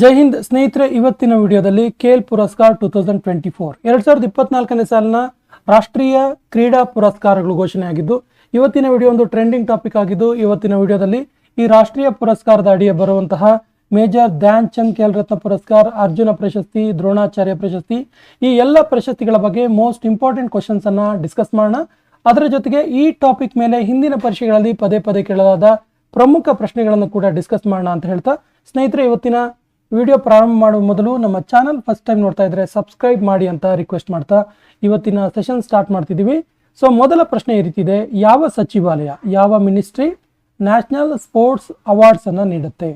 ಜೈ ಹಿಂದ್ ಸ್ನೇಹಿತರೆ, ಇವತ್ತಿನ ವಿಡಿಯೋದಲ್ಲಿ Khel Puraskar two thousand twenty four. ಎರಡ್ ಸಾವಿರದ ಇಪ್ಪತ್ನಾಲ್ಕನೇ ಸಾಲಿನ ರಾಷ್ಟ್ರೀಯ ಕ್ರೀಡಾ ಪುರಸ್ಕಾರಗಳು ಘೋಷಣೆಯಾಗಿದ್ದು, ಇವತ್ತಿನ ವಿಡಿಯೋ ಒಂದು ಟ್ರೆಂಡಿಂಗ್ ಟಾಪಿಕ್ ಆಗಿದ್ದು, ಇವತ್ತಿನ ವಿಡಿಯೋದಲ್ಲಿ ಈ ರಾಷ್ಟ್ರೀಯ ಪುರಸ್ಕಾರದ ಅಡಿಯ ಬರುವಂತಹ ಮೇಜರ್ ಧ್ಯಾನ್ ಚಂದ್ ಖೇಲ್ ರತ್ನ ಪುರಸ್ಕಾರ, ಅರ್ಜುನ ಪ್ರಶಸ್ತಿ, ದ್ರೋಣಾಚಾರ್ಯ ಪ್ರಶಸ್ತಿ, ಈ ಎಲ್ಲ ಪ್ರಶಸ್ತಿಗಳ ಬಗ್ಗೆ ಮೋಸ್ಟ್ ಇಂಪಾರ್ಟೆಂಟ್ ಕ್ವಶನ್ಸ್ ಅನ್ನ ಡಿಸ್ಕಸ್ ಮಾಡೋಣ. ಅದರ ಜೊತೆಗೆ ಈ ಟಾಪಿಕ್ ಮೇಲೆ ಹಿಂದಿನ ಪರೀಕ್ಷೆಗಳಲ್ಲಿ ಪದೇ ಪದೇ ಕೇಳಲಾದ ಪ್ರಮುಖ ಪ್ರಶ್ನೆಗಳನ್ನು ಕೂಡ ಡಿಸ್ಕಸ್ ಮಾಡೋಣ ಅಂತ ಹೇಳ್ತಾ, ಸ್ನೇಹಿತರೆ, ಇವತ್ತಿನ ವಿಡಿಯೋ ಪ್ರಾರಂಭ ಮಾಡುವ ಮೊದಲು ನಮ್ಮ ಚಾನಲ್ ಫಸ್ಟ್ ಟೈಮ್ ನೋಡ್ತಾ ಇದ್ರೆ ಸಬ್ಸ್ಕ್ರೈಬ್ ಮಾಡಿ ಅಂತ ರಿಕ್ವೆಸ್ಟ್ ಮಾಡ್ತಾ ಇವತ್ತಿನ ಸೆಷನ್ ಸ್ಟಾರ್ಟ್ ಮಾಡ್ತಿದ್ದೀವಿ. ಸೊ ಮೊದಲ ಪ್ರಶ್ನೆ ಈ ರೀತಿ ಯಾವ ಸಚಿವಾಲಯ, ಯಾವ ಮಿನಿಸ್ಟ್ರಿ ನ್ಯಾಷನಲ್ ಸ್ಪೋರ್ಟ್ಸ್ ಅವಾರ್ಡ್ಸ್ ಅನ್ನ ನೀಡುತ್ತೆ?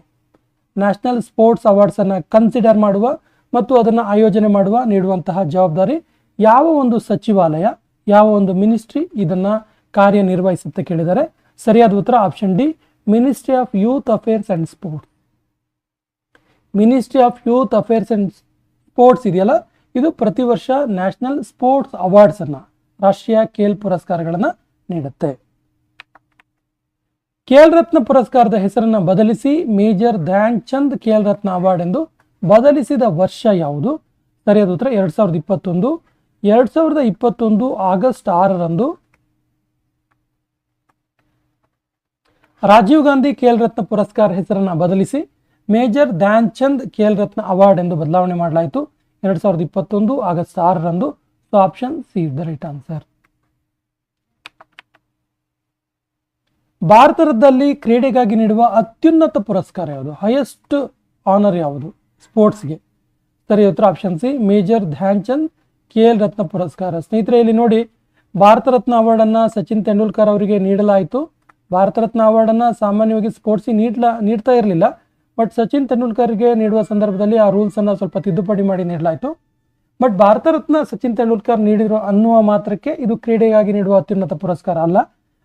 ನ್ಯಾಷನಲ್ ಸ್ಪೋರ್ಟ್ಸ್ ಅವಾರ್ಡ್ಸ್ ಅನ್ನ ಕನ್ಸಿಡರ್ ಮಾಡುವ ಮತ್ತು ಅದನ್ನು ಆಯೋಜನೆ ಮಾಡುವ, ನೀಡುವಂತಹ ಜವಾಬ್ದಾರಿ ಯಾವ ಒಂದು ಸಚಿವಾಲಯ, ಯಾವ ಒಂದು ಮಿನಿಸ್ಟ್ರಿ ಇದನ್ನು ಕಾರ್ಯನಿರ್ವಹಿಸುತ್ತೆ ಕೇಳಿದರೆ, ಸರಿಯಾದ ಉತ್ತರ option D Ministry of Youth Affairs and Sports Ministry of Youth Affairs and Sports ಇದೆಯಲ್ಲ? ಇದು ಪ್ರತಿ ವರ್ಷ ನ್ಯಾಷನಲ್ ಸ್ಪೋರ್ಟ್ಸ್ ಅವಾರ್ಡ್ಸ್ ಅನ್ನ, ರಾಷ್ಟ್ರೀಯ ಖೇಲ್ ಪುರಸ್ಕಾರಗಳನ್ನು ನೀಡುತ್ತೆ. ಖೇಲ್ ರತ್ನ ಪುರಸ್ಕಾರದ ಹೆಸರನ್ನ ಬದಲಿಸಿ ಮೇಜರ್ ಧ್ಯಾನ್ ಚಂದ್ ಖೇಲ್ ರತ್ನ ಅವಾರ್ಡ್ ಎಂದು ಬದಲಿಸಿದ ವರ್ಷ ಯಾವುದು? ಸರಿಯಾದ ಉತ್ತರ ಎರಡ್ ಸಾವಿರದ ಇಪ್ಪತ್ತೊಂದು. ಎರಡ್ ಸಾವಿರದ ಇಪ್ಪತ್ತೊಂದು ಆಗಸ್ಟ್ ಆರರಂದು ರಾಜೀವ್ ಗಾಂಧಿ ಖೇಲ್ ರತ್ನ ಪುರಸ್ಕಾರ ಹೆಸರನ್ನ ಬದಲಿಸಿ ಮೇಜರ್ ಧ್ಯಾನ್ ಚಂದ್ ಖೇಲ್ ರತ್ನ ಅವಾರ್ಡ್ ಎಂದು ಬದಲಾವಣೆ ಮಾಡಲಾಯಿತು. ಎರಡ್ ಸಾವಿರದ ಇಪ್ಪತ್ತೊಂದು ಆಗಸ್ಟ್ ಆರರಂದು so option C is the right answer. ಭಾರತದಲ್ಲಿ ಕ್ರೀಡೆಗಾಗಿ ನೀಡುವ ಅತ್ಯುನ್ನತ ಪುರಸ್ಕಾರ ಯಾವುದು? ಹೈಯೆಸ್ಟ್ ಆನರ್ ಯಾವುದು? ಸ್ಪೋರ್ಟ್ಸ್ಗೆ. ಸರಿ ಉತ್ತರ option C, Major Dhyan Chand Khel Ratna ಪುರಸ್ಕಾರ. ಸ್ನೇಹಿತರೆ, ಇಲ್ಲಿ ನೋಡಿ ಭಾರತ ರತ್ನ ಅವಾರ್ಡ್ ಅನ್ನ ಸಚಿನ್ ತೆಂಡೂಲ್ಕರ್ ಅವರಿಗೆ ನೀಡಲಾಯಿತು. ಭಾರತ ರತ್ನ ಅವಾರ್ಡ್ ಅನ್ನ ಸಾಮಾನ್ಯವಾಗಿ ಸ್ಪೋರ್ಟ್ಸ್ ನೀಡ್ಲಾ, ನೀಡ್ತಾ ಇರಲಿಲ್ಲ. ಬಟ್ ಸಚಿನ್ ತೆಂಡೂಲ್ಕರ್ಗೆ ನೀಡುವ ಸಂದರ್ಭದಲ್ಲಿ ಆ ರೂಲ್ಸನ್ನು ಸ್ವಲ್ಪ ತಿದ್ದುಪಡಿ ಮಾಡಿ ನೀಡಲಾಯಿತು. ಬಟ್ ಭಾರತ ರತ್ನ ಸಚಿನ್ ತೆಂಡೂಲ್ಕರ್ ನೀಡಿರೋ ಅನ್ನುವ ಮಾತ್ರಕ್ಕೆ ಇದು ಕ್ರೀಡೆಗಾಗಿ ನೀಡುವ ಅತ್ಯುನ್ನತ ಪುರಸ್ಕಾರ ಅಲ್ಲ.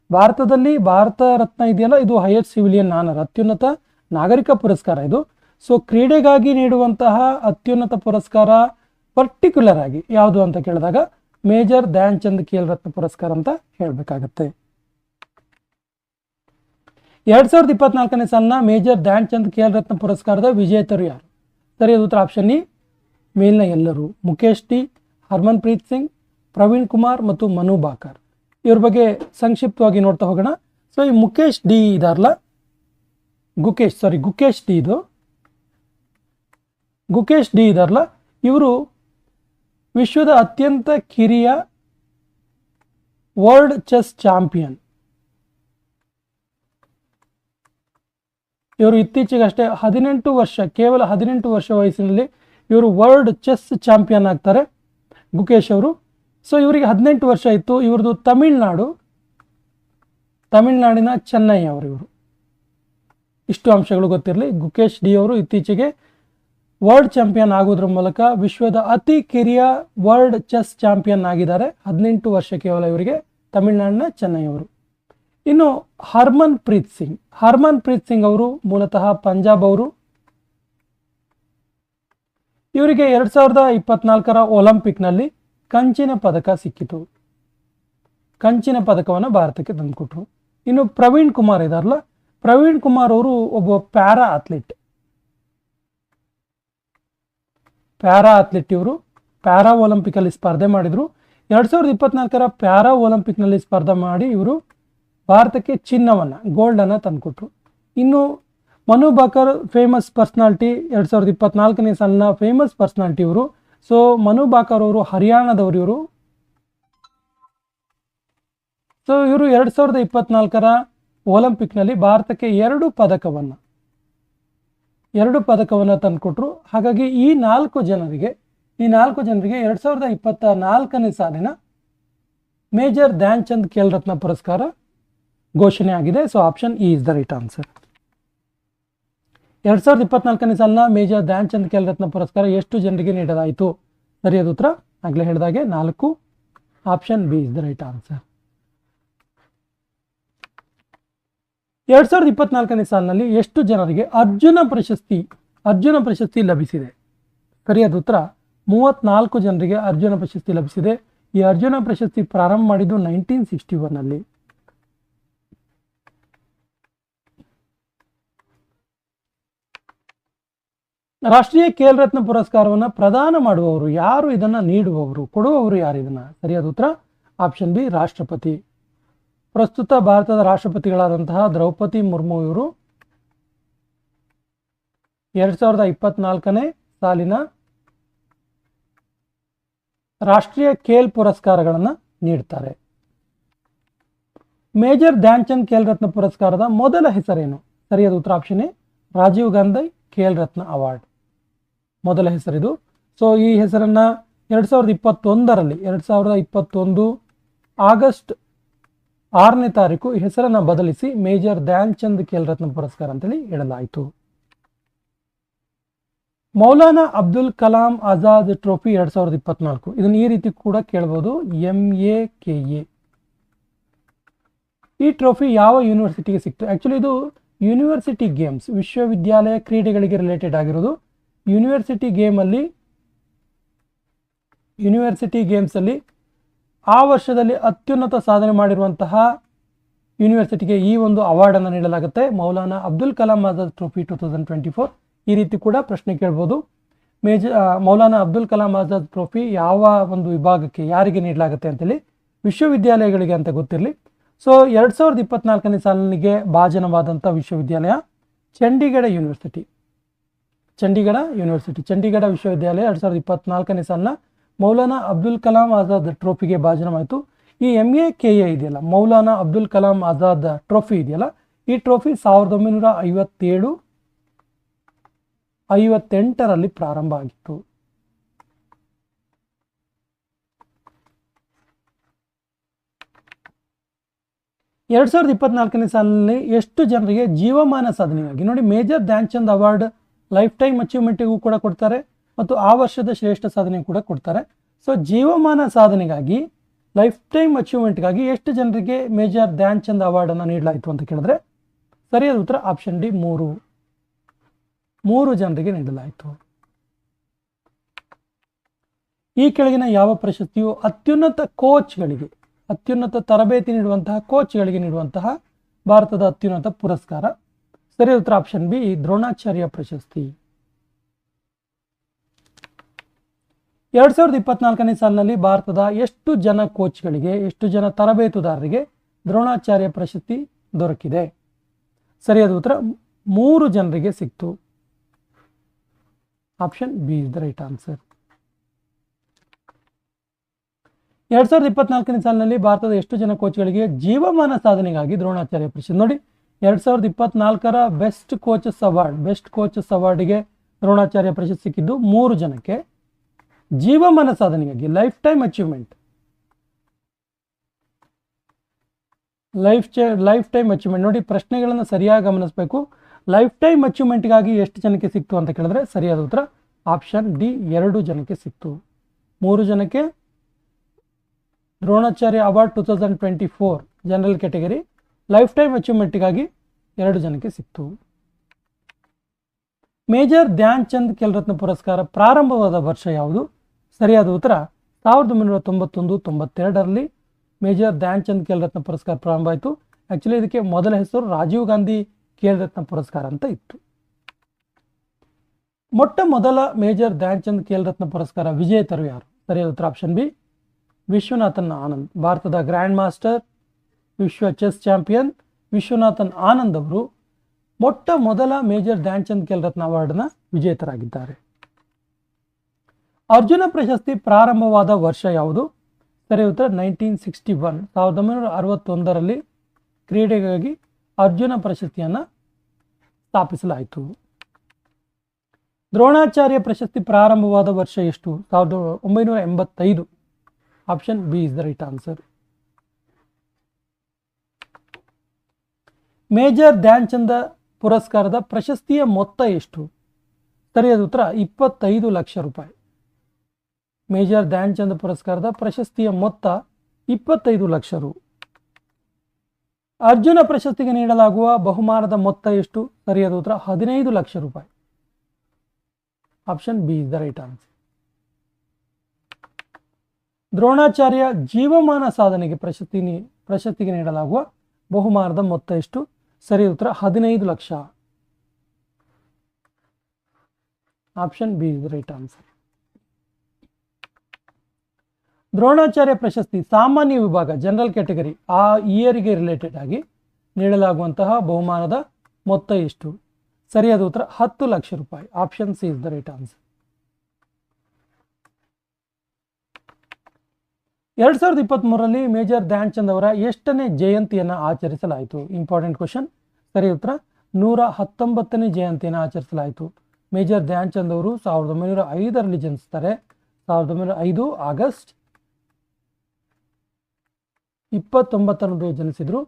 ಭಾರತದಲ್ಲಿ ಭಾರತ ರತ್ನ ಇದೆಯಲ್ಲ, ಇದು ಹೈಯೆಸ್ಟ್ ಸಿವಿಲಿಯನ್ ಆನರ್ ಅತ್ಯುನ್ನತ ನಾಗರಿಕ ಪುರಸ್ಕಾರ ಇದು. ಸೊ ಕ್ರೀಡೆಗಾಗಿ ನೀಡುವಂತಹ ಅತ್ಯುನ್ನತ ಪುರಸ್ಕಾರ ಪರ್ಟಿಕ್ಯುಲರ್ ಆಗಿ ಯಾವುದು ಅಂತ ಕೇಳಿದಾಗ ಮೇಜರ್ ಧ್ಯಾನ್ ಚಂದ್ ಖೇಲ್ ರತ್ನ ಪುರಸ್ಕಾರ ಅಂತ ಹೇಳಬೇಕಾಗತ್ತೆ. ಎರಡ್ ಸಾವಿರದ ಇಪ್ಪತ್ನಾಲ್ಕನೇ ಸಾಲಿನ ಮೇಜರ್ ಧ್ಯಾನ್ ಚಂದ್ ಖೇಲ್ ರತ್ನ ಪುರಸ್ಕಾರದ ವಿಜೇತರು ಯಾರು? ಸರಿಯಾದ ಉತ್ತರ ಆಪ್ಷನ್ ಇ ಮೇಲಿನ ಎಲ್ಲರೂ ಮುಖೇಶ್ ಟಿ ಹರ್ಮನ್ ಪ್ರೀತ್ ಸಿಂಗ್, ಪ್ರವೀಣ್ ಕುಮಾರ್ ಮತ್ತು ಮನು ಬಾಕರ್. ಇವ್ರ ಬಗ್ಗೆ ಸಂಕ್ಷಿಪ್ತವಾಗಿ ನೋಡ್ತಾ ಹೋಗೋಣ. ಸೊ ಈ ಮುಖೇಶ್ ಡಿ ಇದಾರಲ್ಲ ಗುಕೇಶ್ ಸಾರಿ ಗುಕೇಶ್ ಡಿ ಇದು. ಗುಕೇಶ್ ಡಿ ಇದಾರಲ್ಲ ಇವರು ವಿಶ್ವದ ಅತ್ಯಂತ ಕಿರಿಯ ವರ್ಲ್ಡ್ ಚೆಸ್ ಚಾಂಪಿಯನ್ ಇವರು ಇತ್ತೀಚೆಗಷ್ಟೇ ಹದಿನೆಂಟು ವರ್ಷ, ಕೇವಲ ಹದಿನೆಂಟು ವರ್ಷ ವಯಸ್ಸಿನಲ್ಲಿ ಇವರು ವರ್ಲ್ಡ್ ಚೆಸ್ ಚಾಂಪಿಯನ್ ಆಗ್ತಾರೆ ಗುಕೇಶ್ ಅವರು. ಸೊ ಇವರಿಗೆ ಹದಿನೆಂಟು ವರ್ಷ ಇತ್ತು. ಇವ್ರದ್ದು ತಮಿಳ್ನಾಡು, ತಮಿಳ್ನಾಡಿನ ಚೆನ್ನೈ ಅವರು ಇವರು. ಇಷ್ಟು ಅಂಶಗಳು ಗೊತ್ತಿರಲಿ. ಗುಕೇಶ್ ಡಿ ಅವರು ಇತ್ತೀಚೆಗೆ ವರ್ಲ್ಡ್ ಚಾಂಪಿಯನ್ ಆಗೋದ್ರ ಮೂಲಕ ವಿಶ್ವದ ಅತಿ ಕಿರಿಯ ವರ್ಲ್ಡ್ ಚೆಸ್ ಚಾಂಪಿಯನ್ ಆಗಿದ್ದಾರೆ. ಹದಿನೆಂಟು ವರ್ಷ ಕೇವಲ ಇವರಿಗೆ ತಮಿಳ್ನಾಡಿನ ಚೆನ್ನೈ ಅವರು. ಇನ್ನು ಹರ್ಮನ್ ಪ್ರೀತ್ ಸಿಂಗ್. ಹರ್ಮನ್ ಪ್ರೀತ್ ಸಿಂಗ್ ಅವರು ಮೂಲತಃ ಪಂಜಾಬ್ ಅವರು. ಇವರಿಗೆ ಎರಡ್ ಸಾವಿರದ ಇಪ್ಪತ್ನಾಲ್ಕರ ಒಲಿಂಪಿಕ್ನಲ್ಲಿ ಕಂಚಿನ ಪದಕ ಸಿಕ್ಕಿತು. ಕಂಚಿನ ಪದಕವನ್ನು ಭಾರತಕ್ಕೆ ತಂದುಕೊಟ್ರು. ಇನ್ನು ಪ್ರವೀಣ್ ಕುಮಾರ್ ಇದಾರಲ್ಲ, ಪ್ರವೀಣ್ ಕುಮಾರ್ ಅವರು ಒಬ್ಬ ಪ್ಯಾರಾ ಅಥ್ಲೀಟ್. ಪ್ಯಾರಾ ಅಥ್ಲೀಟ್ ಇವರು. ಪ್ಯಾರಾ ಒಲಿಂಪಿಕ್ ಅಲ್ಲಿ ಸ್ಪರ್ಧೆ ಮಾಡಿದ್ರು. ಎರಡ್ ಸಾವಿರದ ಇಪ್ಪತ್ನಾಲ್ಕರ ಪ್ಯಾರಾ ಒಲಿಂಪಿಕ್ನಲ್ಲಿ ಸ್ಪರ್ಧೆ ಮಾಡಿ ಇವರು ಭಾರತಕ್ಕೆ ಚಿನ್ನವನ್ನು ಗೋಲ್ಡನ್ನು ತಂದುಕೊಟ್ರು. ಇನ್ನು ಮನು ಬಾಕರ್ ಫೇಮಸ್ ಪರ್ಸ್ನಾಲ್ಟಿ ಎರಡು ಸಾವಿರದ ಇಪ್ಪತ್ನಾಲ್ಕನೇ ಸಾಲಿನ ಫೇಮಸ್ ಪರ್ಸ್ನಾಲ್ಟಿ ಇವರು. ಸೊ ಮನು ಬಾಕರ್ ಅವರು ಹರಿಯಾಣದವರು ಇವರು. ಸೊ ಇವರು ಎರಡು ಸಾವಿರದ ಇಪ್ಪತ್ನಾಲ್ಕರ ಒಲಿಂಪಿಕ್ನಲ್ಲಿ ಭಾರತಕ್ಕೆ ಎರಡು ಪದಕವನ್ನು ಎರಡು ಪದಕವನ್ನು ತಂದುಕೊಟ್ರು. ಹಾಗಾಗಿ ಈ ನಾಲ್ಕು ಜನರಿಗೆ, ಈ ನಾಲ್ಕು ಜನರಿಗೆ ಎರಡು ಸಾವಿರದ ಇಪ್ಪತ್ತ ನಾಲ್ಕನೇ ಸಾಲಿನ ಮೇಜರ್ ಧ್ಯಾನ್ ಚಂದ್ ಖೇಲ್ ರತ್ನ ಪುರಸ್ಕಾರ. ಘೋಷಣೆ ಆಗಿದೆ. So option E is the right answer ಎರಡ್ ಸಾವಿರದ ಇಪ್ಪತ್ನಾಲ್ಕನೇ ಸಾಲಿನ ಮೇಜರ್ ಧ್ಯಾನ್ ಚಂದ್ ಖೇಲ್ ರತ್ನ ಪುರಸ್ಕಾರ ಎಷ್ಟು ಜನರಿಗೆ ನೀಡಲಾಯಿತು? ಸರಿಯಾದ ಉತ್ತರ ಆಗಲೇ ಹೇಳಿದಾಗೆ ನಾಲ್ಕು. Option B is the right answer ಎರಡ್ ಸಾವಿರದ ಇಪ್ಪತ್ನಾಲ್ಕನೇ ಸಾಲಿನಲ್ಲಿ ಎಷ್ಟು ಜನರಿಗೆ ಅರ್ಜುನ ಪ್ರಶಸ್ತಿ ಅರ್ಜುನ ಪ್ರಶಸ್ತಿ ಲಭಿಸಿದೆ? ಸರಿಯಾದ ಉತ್ತರ ಮೂವತ್ನಾಲ್ಕು ಜನರಿಗೆ ಅರ್ಜುನ ಪ್ರಶಸ್ತಿ ಲಭಿಸಿದೆ. ಈ ಅರ್ಜುನ ಪ್ರಶಸ್ತಿ ಪ್ರಾರಂಭ ಮಾಡಿದ್ದು ನೈನ್ಟೀನ್ ಸಿಕ್ಸ್ಟಿ ಒನ್ನಲ್ಲಿ ರಾಷ್ಟ್ರೀಯ ಖೇಲ್ ರತ್ನ ಪುರಸ್ಕಾರವನ್ನು ಪ್ರದಾನ ಮಾಡುವವರು ಯಾರು? ಇದನ್ನು ನೀಡುವವರು. ಕೊಡುವವರು ಯಾರು ಇದನ್ನು? ಸರಿಯಾದ ಉತ್ತರ ಆಪ್ಷನ್ ಬಿ ರಾಷ್ಟ್ರಪತಿ. ಪ್ರಸ್ತುತ ಭಾರತದ ರಾಷ್ಟ್ರಪತಿಗಳಾದಂತಹ ದ್ರೌಪದಿ ಮುರ್ಮು ಇವರು ಎರಡು ಸಾವಿರದ ಇಪ್ಪತ್ನಾಲ್ಕನೇ ಸಾಲಿನ ರಾಷ್ಟ್ರೀಯ ಖೇಲ್ ಪುರಸ್ಕಾರಗಳನ್ನು ನೀಡ್ತಾರೆ. ಮೇಜರ್ ಧ್ಯಾನ್ಚಂದ್ ಖೇಲ್ ರತ್ನ ಪುರಸ್ಕಾರದ ಮೊದಲ ಹೆಸರೇನು? ಸರಿಯಾದ ಉತ್ತರ option A Rajiv Gandhi Khel Ratna award. ಮೊದಲ ಹೆಸರಿದು. ಸೊ ಈ ಹೆಸರನ್ನ ಎರಡ್ ಸಾವಿರದ ಇಪ್ಪತ್ತೊಂದರಲ್ಲಿ, ಎರಡ್ ಸಾವಿರದ ಇಪ್ಪತ್ತೊಂದು ಆಗಸ್ಟ್ ಆರನೇ ತಾರೀಕು ಈ ಹೆಸರನ್ನ ಬದಲಿಸಿ ಮೇಜರ್ ಧ್ಯಾನ್ ಚಂದ್ ಖೇಲ್ ರತ್ನ ಪುರಸ್ಕಾರ ಅಂತೇಳಿ ಹೇಳಲಾಯಿತು. ಮೌಲಾನಾ ಅಬ್ದುಲ್ ಕಲಾಂ ಆಜಾದ್ ಟ್ರೋಫಿ ಎರಡ್ ಸಾವಿರದ ಇಪ್ಪತ್ನಾಲ್ಕು. ಇದನ್ನು ಈ ರೀತಿ ಕೂಡ ಕೇಳಬಹುದು ಎಂ ಎ ಕೆ ಎ. ಈ ಟ್ರೋಫಿ ಯಾವ ಯೂನಿವರ್ಸಿಟಿಗೆ ಸಿಕ್ತು? ಆ್ಯಕ್ಚುಲಿ ಇದು ಯೂನಿವರ್ಸಿಟಿ ಗೇಮ್ಸ್, ವಿಶ್ವವಿದ್ಯಾಲಯ ಕ್ರೀಡೆಗಳಿಗೆ ರಿಲೇಟೆಡ್ ಆಗಿರೋದು ಯೂನಿವರ್ಸಿಟಿ ಗೇಮಲ್ಲಿ ಯೂನಿವರ್ಸಿಟಿ ಗೇಮ್ಸಲ್ಲಿ ಆ ವರ್ಷದಲ್ಲಿ ಅತ್ಯುನ್ನತ ಸಾಧನೆ ಮಾಡಿರುವಂತಹ ಯೂನಿವರ್ಸಿಟಿಗೆ ಈ ಒಂದು ಅವಾರ್ಡನ್ನು ನೀಡಲಾಗುತ್ತೆ. Maulana Abdul Kalam Azad trophy two thousand twenty four ಈ ರೀತಿ ಕೂಡ ಪ್ರಶ್ನೆ ಕೇಳ್ಬೋದು. ಮೇಜ ಮೌಲಾನಾ ಅಬ್ದುಲ್ ಕಲಾಂ ಆಜಾದ್ ಟ್ರೋಫಿ ಯಾವ ಒಂದು ವಿಭಾಗಕ್ಕೆ ಯಾರಿಗೆ ನೀಡಲಾಗುತ್ತೆ ಅಂತೇಳಿ ವಿಶ್ವವಿದ್ಯಾಲಯಗಳಿಗೆ ಅಂತ ಗೊತ್ತಿರಲಿ. ಸೊ ಎರಡು ಸಾವಿರದ ಇಪ್ಪತ್ನಾಲ್ಕನೇ ಸಾಲಿಗೆ ಭಾಜನವಾದಂಥ ವಿಶ್ವವಿದ್ಯಾಲಯ, ಚಂಡೀಗಢ ಯೂನಿವರ್ಸಿಟಿ ಚಂಡೀಗಢ ಯೂನಿವರ್ಸಿಟಿ. ಚಂಡೀಗಢ ವಿಶ್ವವಿದ್ಯಾಲಯ ಎರಡು ಸಾವಿರದ ಇಪ್ಪತ್ನಾಲ್ಕನೇ ಸಾಲಿನ ಮೌಲಾನಾ ಅಬ್ದುಲ್ ಕಲಾಂ ಆಜಾದ್ ಟ್ರೋಫಿಗೆ ಭಾಜನವಾಯಿತು. ಈ ಎಂ ಎ ಕೆ ಎ ಇದೆಯಲ್ಲ, ಮೌಲಾನಾ ಅಬ್ದುಲ್ ಕಲಾಂ ಆಜಾದ್ ಟ್ರೋಫಿ ಇದೆಯಲ್ಲ, ಈ ಟ್ರೋಫಿ ಸಾವಿರದ ಒಂಬೈನೂರ ಐವತ್ತೇಳು, ಐವತ್ತೆಂಟರಲ್ಲಿ ಪ್ರಾರಂಭ ಆಗಿತ್ತು. ಎರಡ್ ಸಾವಿರದ ಇಪ್ಪತ್ನಾಲ್ಕನೇ ಸಾಲಿನಲ್ಲಿ ಎಷ್ಟು ಜನರಿಗೆ ಜೀವಮಾನ ಸಾಧನೆಯಾಗಿ ನೋಡಿ, major Dhyan Chand award lifetime ಅಚೀವ್ಮೆಂಟಿಗೂ ಕೂಡ ಕೊಡ್ತಾರೆ ಮತ್ತು ಆ ವರ್ಷದ ಶ್ರೇಷ್ಠ ಸಾಧನೆ ಕೂಡ ಕೊಡ್ತಾರೆ. ಸೊ ಜೀವಮಾನ ಸಾಧನೆಗಾಗಿ ಲೈಫ್ ಟೈಮ್ ಅಚೀವ್ಮೆಂಟ್ಗಾಗಿ ಎಷ್ಟು ಜನರಿಗೆ ಮೇಜರ್ ಧ್ಯಾನ್ ಚಂದ್ ಅವಾರ್ಡನ್ನು ನೀಡಲಾಯಿತು ಅಂತ ಕೇಳಿದ್ರೆ, ಸರಿಯಾದ ಉತ್ತರ ಆಪ್ಷನ್ ಡಿ ಮೂರು. ಮೂರು ಜನರಿಗೆ ನೀಡಲಾಯಿತು. ಈ ಕೆಳಗಿನ ಯಾವ ಪ್ರಶಸ್ತಿಯು ಅತ್ಯುನ್ನತ ಕೋಚ್ಗಳಿಗೆ, ಅತ್ಯುನ್ನತ ತರಬೇತಿ ನೀಡುವಂತಹ, ಕೋಚ್ಗಳಿಗೆ ನೀಡುವಂತಹ ಭಾರತದ ಅತ್ಯುನ್ನತ ಪುರಸ್ಕಾರ. ಸರಿಯಾದ ಉತ್ತರ ಆಪ್ಷನ್ ಬಿ, ದ್ರೋಣಾಚಾರ್ಯ ಪ್ರಶಸ್ತಿ. ಎರಡ್ ಸಾವಿರದ ಇಪ್ಪತ್ನಾಲ್ಕನೇ ಸಾಲಿನಲ್ಲಿ ಭಾರತದ ಎಷ್ಟು ಜನ ಕೋಚ್ಗಳಿಗೆ, ಎಷ್ಟು ಜನ ತರಬೇತುದಾರರಿಗೆ ದ್ರೋಣಾಚಾರ್ಯ ಪ್ರಶಸ್ತಿ ದೊರಕಿದೆ? ಸರಿಯಾದ ಉತ್ತರ. ಮೂರು ಜನರಿಗೆ ಸಿಕ್ತು. Option B is the right answer. ಎರಡ್ ಸಾವಿರದ ಇಪ್ಪತ್ನಾಲ್ಕನೇ ಸಾಲಿನಲ್ಲಿ ಭಾರತದ ಎಷ್ಟು ಜನ ಕೋಚ್ಗಳಿಗೆ ಜೀವಮಾನ ಸಾಧನೆಗಾಗಿ ದ್ರೋಣಾಚಾರ್ಯ ಪ್ರಶಸ್ತಿ ನೋಡಿ. ಎರಡ್ ಸಾವಿರದ ಇಪ್ಪತ್ನಾಲ್ಕರ best coaches award best coaches ಅವಾರ್ಡಿಗೆ Dronacharya ಪ್ರಶಸ್ತಿ ಸಿಕ್ಕಿದ್ದು ಮೂರು ಜನಕ್ಕೆ. ಜೀವಮಾನ ಸಾಧನೆಗಾಗಿ ಲೈಫ್ ಟೈಮ್ ಅಚೀವ್ಮೆಂಟ್ ಲೈಫ್ ಚೇ ಲೈಫ್ ಟೈಮ್ ಅಚೀವ್ಮೆಂಟ್ ನೋಡಿ, ಪ್ರಶ್ನೆಗಳನ್ನು ಸರಿಯಾಗಿ ಗಮನಿಸಬೇಕು. ಲೈಫ್ ಟೈಮ್ ಅಚೀವ್ಮೆಂಟ್ಗಾಗಿ ಎಷ್ಟು ಜನಕ್ಕೆ ಸಿಕ್ತು ಅಂತ ಕೇಳಿದ್ರೆ ಸರಿಯಾದ ಉತ್ತರ ಆಪ್ಷನ್ ಡಿ ಎರಡು ಜನಕ್ಕೆ ಸಿಕ್ತು. ಮೂರು ಜನಕ್ಕೆ Dronacharya award two thousand twenty four general category life time ಅಚೀವ್ಮೆಂಟ್ಗಾಗಿ ಎರಡು ಜನಕ್ಕೆ ಸಿಕ್ತು. ಮೇಜರ್ ಧ್ಯಾನ್ ಚಂದ್ ಖೇಲ್ರತ್ನ ಪುರಸ್ಕಾರ ಪ್ರಾರಂಭವಾದ ವರ್ಷ ಯಾವುದು? ಸರಿಯಾದ ಉತ್ತರ ಸಾವಿರದ ಒಂಬೈನೂರ ತೊಂಬತ್ತೊಂದು ತೊಂಬತ್ತೆರಡರಲ್ಲಿ ಮೇಜರ್ ಧ್ಯಾನ್ ಚಂದ್ ಖೇಲ್ರತ್ನ ಪುರಸ್ಕಾರ ಪ್ರಾರಂಭ ಆಯಿತು. ಆ್ಯಕ್ಚುಲಿ ಇದಕ್ಕೆ ಮೊದಲ ಹೆಸರು ರಾಜೀವ್ ಗಾಂಧಿ ಖೇಲ್ರತ್ನ ಪುರಸ್ಕಾರ ಅಂತ ಇತ್ತು. ಮೊಟ್ಟ ಮೊದಲ ಮೇಜರ್ ಧ್ಯಾನ್ ಚಂದ್ ಖೇಲ್ ರತ್ನ ಪುರಸ್ಕಾರ ವಿಜೇತರು ಯಾರು? ಸರಿಯಾದ ಉತ್ತರ ಆಪ್ಷನ್ ಬಿ ವಿಶ್ವನಾಥನ್ ಆನಂದ್, ಭಾರತದ ಗ್ರ್ಯಾಂಡ್ ಮಾಸ್ಟರ್ ವಿಶ್ವ ಚೆಸ್ ಚಾಂಪಿಯನ್ ವಿಶ್ವನಾಥನ್ ಆನಂದ್ ಅವರು ಮೊಟ್ಟ ಮೊದಲ ಮೇಜರ್ ಧ್ಯಾನ್ಚಂದ್ ಖೇಲ್ ರತ್ನ ಅವಾರ್ಡ್ನ ವಿಜೇತರಾಗಿದ್ದಾರೆ. ಅರ್ಜುನ ಪ್ರಶಸ್ತಿ ಪ್ರಾರಂಭವಾದ ವರ್ಷ ಯಾವುದು? ಸರಿ ಉತ್ತರ ನೈನ್ಟೀನ್ ಸಿಕ್ಸ್ಟಿ ಒನ್, ಸಾವಿರದ ಒಂಬೈನೂರ ಅರವತ್ತೊಂದರಲ್ಲಿ ಕ್ರೀಡೆಗಾಗಿ ಅರ್ಜುನ ಪ್ರಶಸ್ತಿಯನ್ನು ಸ್ಥಾಪಿಸಲಾಯಿತು. ದ್ರೋಣಾಚಾರ್ಯ ಪ್ರಶಸ್ತಿ ಪ್ರಾರಂಭವಾದ ವರ್ಷ ಎಷ್ಟು? ಸಾವಿರದ ಒಂಬೈನೂರ ಎಂಬತ್ತೈದು. Option B is the right answer. Major Dhyan Chand ಪುರಸ್ಕಾರದ ಪ್ರಶಸ್ತಿಯ ಮೊತ್ತ ಎಷ್ಟು? ಸರಿಯಾದ ಉತ್ತರ, ಇಪ್ಪತ್ತೈದು ಲಕ್ಷ ರೂಪಾಯಿ. ಮೇಜರ್ ಧ್ಯಾನ್ ಚಂದ್ ಪುರಸ್ಕಾರದ ಪ್ರಶಸ್ತಿಯ ಮೊತ್ತ ಇಪ್ಪತ್ತೈದು ಲಕ್ಷ ರು. ಅರ್ಜುನ ಪ್ರಶಸ್ತಿಗೆ ನೀಡಲಾಗುವ ಬಹುಮಾನದ ಮೊತ್ತ ಎಷ್ಟು? ಸರಿಯಾದ ಉತ್ತರ, ಹದಿನೈದು ಲಕ್ಷ ರೂಪಾಯಿ. Option B is the right answer. Dronacharya ಜೀವಮಾನ ಸಾಧನೆಗೆ ಪ್ರಶಸ್ತಿ ಪ್ರಶಸ್ತಿಗೆ ನೀಡಲಾಗುವ ಬಹುಮಾನದ ಮೊತ್ತ ಎಷ್ಟು? ಸರಿ, ಉತ್ತರ ಹದಿನೈದು lakh. Option B is right answer Dronacharya ಪ್ರಶಸ್ತಿ ಸಾಮಾನ್ಯ ವಿಭಾಗ ಜನರಲ್ ಕ್ಯಾಟಗರಿ ಆ ಇಯರಿಗೆ ರಿಲೇಟೆಡ್ ಆಗಿ ನೀಡಲಾಗುವಂತಹ ಬಹುಮಾನದ ಮೊತ್ತ ಎಷ್ಟು? ಸರಿಯಾದ ಉತ್ತರ ಹತ್ತು ಲಕ್ಷ ರೂಪಾಯಿ. Option C is the right answer ಎರಡ್ ಸಾವಿರದ ಇಪ್ಪತ್ತ್ ಮೂರರಲ್ಲಿ ಮೇಜರ್ ಧ್ಯಾನ್ಚಂದ್ ಅವರ ಎಷ್ಟನೇ ಜಯಂತಿಯನ್ನು ಆಚರಿಸಲಾಯಿತು? Important question. ಸರಿ ಉತ್ತರ. ನೂರ ಹತ್ತೊಂಬತ್ತನೇ ಜಯಂತಿಯನ್ನು ಆಚರಿಸಲಾಯಿತು. ಮೇಜರ್ ಧ್ಯಾನ್ಚಂದ್ ಅವರು ಸಾವಿರದ ಒಂಬೈನೂರ ಐದರಲ್ಲಿ ಜನಿಸ್ತಾರೆ. ಸಾವಿರದ ಒಂಬೈನೂರ ಐದು ಆಗಸ್ಟ್ ಇಪ್ಪತ್ತೊಂಬತ್ತರಂದು ಜನಿಸಿದ್ರು.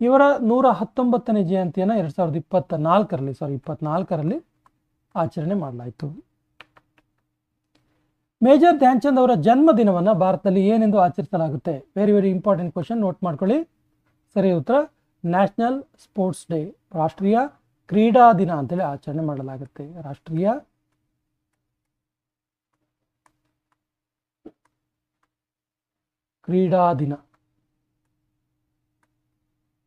ಇವರ ನೂರ ಹತ್ತೊಂಬತ್ತನೇ ಜಯಂತಿಯನ್ನು ಎರಡು ಸಾವಿರದ ಇಪ್ಪತ್ತ ನಾಲ್ಕರಲ್ಲಿ ಸಾರಿ ಇಪ್ಪತ್ನಾಲ್ಕರಲ್ಲಿ ಆಚರಣೆ ಮಾಡಲಾಯಿತು. ಮೇಜರ್ ಧ್ಯಾನ್ಚಂದ್ ಅವರ ಜನ್ಮದಿನವನ್ನು ಭಾರತದಲ್ಲಿ ಏನೆಂದು ಆಚರಿಸಲಾಗುತ್ತೆ? Very very important question note ಮಾಡ್ಕೊಳ್ಳಿ. ಸರಿ, ಉತ್ತರ. ನ್ಯಾಷನಲ್ ಸ್ಪೋರ್ಟ್ಸ್ ಡೇ ರಾಷ್ಟ್ರೀಯ ಕ್ರೀಡಾ ದಿನ ಅಂತೇಳಿ ಆಚರಣೆ ಮಾಡಲಾಗುತ್ತೆ. ರಾಷ್ಟ್ರೀಯ ಕ್ರೀಡಾ ದಿನ.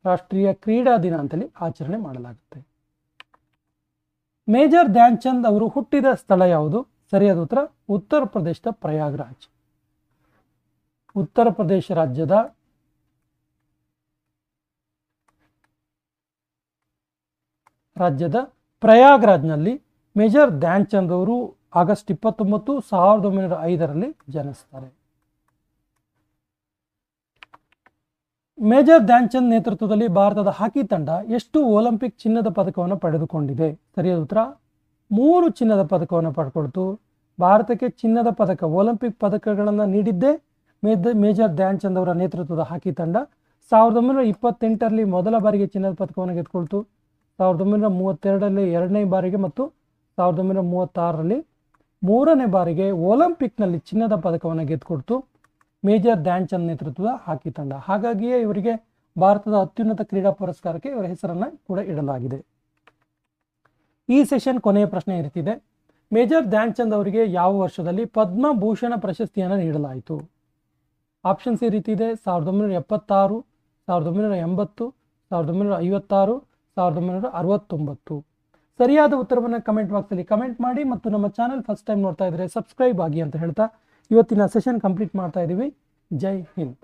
ರಾಷ್ಟ್ರೀಯ ಕ್ರೀಡಾ ದಿನ ಅಂತೇಳಿ ಆಚರಣೆ ಮಾಡಲಾಗುತ್ತೆ. ಮೇಜರ್ ಧ್ಯಾನ್ ಚಂದ್ ಅವರು ಹುಟ್ಟಿದ ಸ್ಥಳ ಯಾವುದು? ಸರಿಯಾದ ಉತ್ತರ? ಉತ್ತರ ಪ್ರದೇಶದ ಪ್ರಯಾಗ್ರಾಜ್ ಉತ್ತರ ಪ್ರದೇಶ ರಾಜ್ಯದ ರಾಜ್ಯದ ಪ್ರಯಾಗ್ರಾಜ್ನಲ್ಲಿ ಮೇಜರ್ ಧ್ಯಾನ್ ಚಂದ್ ಅವರು ಆಗಸ್ಟ್ ಇಪ್ಪತ್ತೊಂಬತ್ತು ಸಾವಿರದ ಒಂಬೈನೂರ ಐದರಲ್ಲಿ ಜನಿಸ್ತಾರೆ. ಮೇಜರ್ ಧ್ಯಾನ್ ಚಂದ್ ನೇತೃತ್ವದಲ್ಲಿ ಭಾರತದ ಹಾಕಿ ತಂಡ ಎಷ್ಟು ಒಲಿಂಪಿಕ್ ಚಿನ್ನದ ಪದಕವನ್ನು ಪಡೆದುಕೊಂಡಿದೆ? ಸರಿಯಾದ ಉತ್ತರ? ಮೂರು ಚಿನ್ನದ ಪದಕವನ್ನು ಪಡ್ಕೊಳ್ತು. ಭಾರತಕ್ಕೆ ಚಿನ್ನದ ಪದಕ, ಒಲಿಂಪಿಕ್ ಪದಕಗಳನ್ನು ನೀಡಿದ್ದೇ ಮೇದ ಮೇಜರ್ ಧ್ಯಾನ್ ಚಂದ್ ಅವರ ನೇತೃತ್ವದ ಹಾಕಿ ತಂಡ ಸಾವಿರದ ಒಂಬೈನೂರ ಇಪ್ಪತ್ತೆಂಟರಲ್ಲಿ ಮೊದಲ ಬಾರಿಗೆ ಚಿನ್ನದ ಪದಕವನ್ನು ಗೆದ್ದುಕೊಳ್ತು. ಸಾವಿರದ ಒಂಬೈನೂರ ಮೂವತ್ತೆರಡರಲ್ಲಿ ಎರಡನೇ ಬಾರಿಗೆ ಮತ್ತು ಸಾವಿರದ ಒಂಬೈನೂರ ಮೂವತ್ತಾರರಲ್ಲಿ ಮೂರನೇ ಬಾರಿಗೆ ಒಲಿಂಪಿಕ್ನಲ್ಲಿ ಚಿನ್ನದ ಪದಕವನ್ನು ಗೆದ್ದುಕೊಡ್ತು ಮೇಜರ್ ಧ್ಯಾನ್ ಚಂದ್ ನೇತೃತ್ವದ ಹಾಕಿ ತಂಡ. ಹಾಗಾಗಿಯೇ ಇವರಿಗೆ ಭಾರತದ ಅತ್ಯುನ್ನತ ಕ್ರೀಡಾ ಪುರಸ್ಕಾರಕ್ಕೆ ಇವರ ಹೆಸರನ್ನು ಕೂಡ ಇಡಲಾಗಿದೆ. ಈ ಸೆಷನ್ ಕೊನೆಯ ಪ್ರಶ್ನೆ ಈ ರೀತಿ ಇದೆ ಮೇಜರ್ ಧ್ಯಾನ್ ಚಂದ್ ಅವರಿಗೆ ಯಾವ ವರ್ಷದಲ್ಲಿ ಪದ್ಮಭೂಷಣ ಪ್ರಶಸ್ತಿಯನ್ನು ನೀಡಲಾಯಿತು? ಆಪ್ಷನ್ಸ್ ಈ ರೀತಿ ಇದೆ. ಸಾವಿರದ ಒಂಬೈನೂರ ಎಪ್ಪತ್ತಾರು, ಸಾವಿರದ ಒಂಬೈನೂರ ಎಂಬತ್ತು, ಸಾವಿರದ ಒಂಬೈನೂರ ಐವತ್ತಾರು, ಸಾವಿರದ ಒಂಬೈನೂರ ಅರವತ್ತೊಂಬತ್ತು. ಸರಿಯಾದ ಉತ್ತರವನ್ನು ಕಮೆಂಟ್ ಬಾಕ್ಸಲ್ಲಿ ಕಮೆಂಟ್ ಮಾಡಿ ಮತ್ತು ನಮ್ಮ ಚಾನಲ್ ಫಸ್ಟ್ ಟೈಮ್ ನೋಡ್ತಾ ಇದ್ದರೆ ಸಬ್ಸ್ಕ್ರೈಬ್ ಆಗಿ ಅಂತ ಹೇಳ್ತಾ ಇವತ್ತಿನ ಸೆಷನ್ ಕಂಪ್ಲೀಟ್ ಮಾಡ್ತಾ ಇದ್ದೀವಿ ಜೈ ಹಿಂದ್.